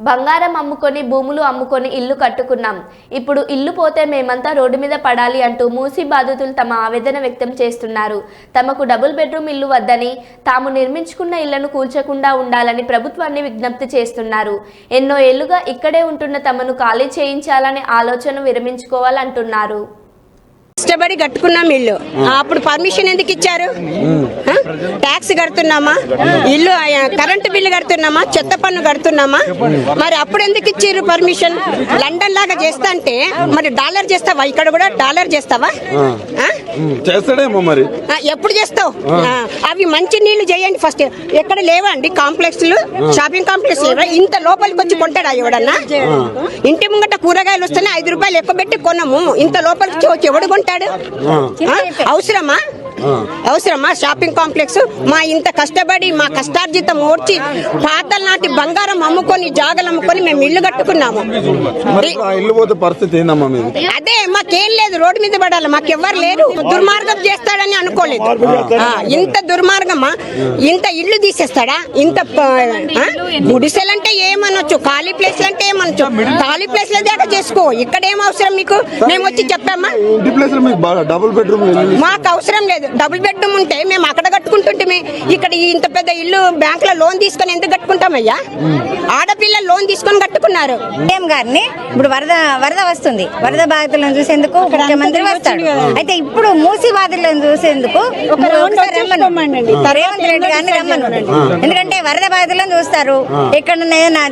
బంగారం అమ్ముకొని భూములు అమ్ముకొని ఇల్లు కట్టుకున్నాం. ఇప్పుడు ఇల్లు పోతే మేమంతా రోడ్డు మీద పడాలి అంటూ మూసి బాధితులు తమ ఆవేదన వ్యక్తం చేస్తున్నారు. తమకు డబుల్ బెడ్రూమ్ ఇల్లు వద్దని తాము నిర్మించుకున్న ఇళ్ళను కూల్చకుండా ఉండాలని ప్రభుత్వాన్ని విజ్ఞప్తి చేస్తున్నారు. ఎన్నో ఏళ్ళుగా ఇక్కడే ఉంటున్న తమను ఖాళీ చేయించాలనే ఆలోచన విరమించుకోవాలంటున్నారు. కష్టపడి కట్టుకున్నాం ఇల్లు. అప్పుడు పర్మిషన్ ఎందుకు ఇచ్చారు? ట్యాక్స్ కడుతున్నామా? ఇల్లు కరెంటు బిల్లు కడుతున్నామా? చెత్త పన్ను కడుతున్నామా? మరి అప్పుడు ఎందుకు ఇచ్చారు పర్మిషన్? లండన్ లాగా చేస్తా అంటే మరి డాలర్ చేస్తావా? ఇక్కడ కూడా డాలర్ చేస్తావా? చేస్తాడేమో మరి. ఎప్పుడు చేస్తావు? అవి మంచి నీళ్ళు చేయండి ఫస్ట్. ఎక్కడ లేవా అండి కాంప్లెక్స్ షాపింగ్ కాంప్లెక్స్ ఇంత లోపలికి వచ్చి కొంటాడా ఎవడన్నా? ఇంటి ముంగట కూరగాయలు వస్తేనే ఐదు రూపాయలు ఎక్కువ పెట్టి కొనము. ఇంత లోపలికి వచ్చి ఎవడు కొంటాడు? అవసరమా? అవసరమా? Shopping complex? మా ఇంత కష్టపడి మా కష్టార్జితం ఓడ్చి పాతల నాటి బంగారం అమ్ముకొని జాగలు అమ్ముకొని మేము ఇల్లు కట్టుకున్నాము. మరి ఇప్పుడు ఆ ఇల్లు పోతే పరిస్థితి ఏందమ్మా మీది? అదే మాకేం లేదు రోడ్డు మీద పడాలి మాకెవ్వరు లేరు. దుర్మార్గం చేస్తాడని అనుకోలేదు. ఆ, ఇంత దుర్మార్గమా? ఇంత ఇల్లు తీసేస్తాడా? ఇంత ఆ? గుడిసెలంటే ఏమనొచ్చు? ఖాళీ ప్లేస్ అంటే ఏమనొచ్చు? ఖాళీ ప్లేస్లో దాకా చేసుకో. ఇక్కడ ఏం అవసరం మీకు? మేము వచ్చి చెప్పామా? మాకు అవసరం లేదు. డబుల్ బెడ్రూమ్ ఉంటే మేము అక్కడ కట్టుకుంటుంటే ఇక్కడ ఇంత పెద్ద ఇల్లు బ్యాంక్లో లోన్ తీసుకొని ఎందుకు కట్టుకుంటామయ్యా? ఆడపిల్ల లోన్ తీసుకొని కట్టుకున్నారు. సీఎం గారిని? ఇప్పుడు వరద వరద వస్తుంది. వరద బాధితులను చూసేందుకు ముఖ్యమంత్రి వస్తాడు. అయితే ఇప్పుడు మూసి బాధితులను చూసేందుకు. రేవంత్ రెడ్డి గారిని రమ్మను. ఎందుకంటే వరద బాధితులను చూస్తారు. ఎక్కడ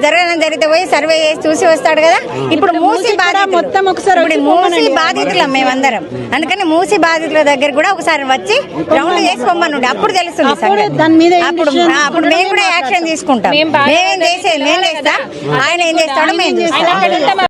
జరగడం జరిగితే పోయి సర్వే చేసి చూసి వస్తాడు కదా. ఇప్పుడు మూసి బాధితులు. మొత్తం ఒకసారి మూసి బాధితులం మేమందరం. అందుకని మూసి బాధితుల దగ్గర కూడా ఒకసారి వచ్చి రౌండ్ చేసి పొమ్మనుండి. అప్పుడు తెలుస్తుంది సంగతి. అప్పుడు అప్పుడు మేము కూడా యాక్షన్ తీసుకుంటాం. మేమేం చేసేది? మేము చేస్తాం? ఆయన ఏం చేస్తాడో మేము చేస్తాం.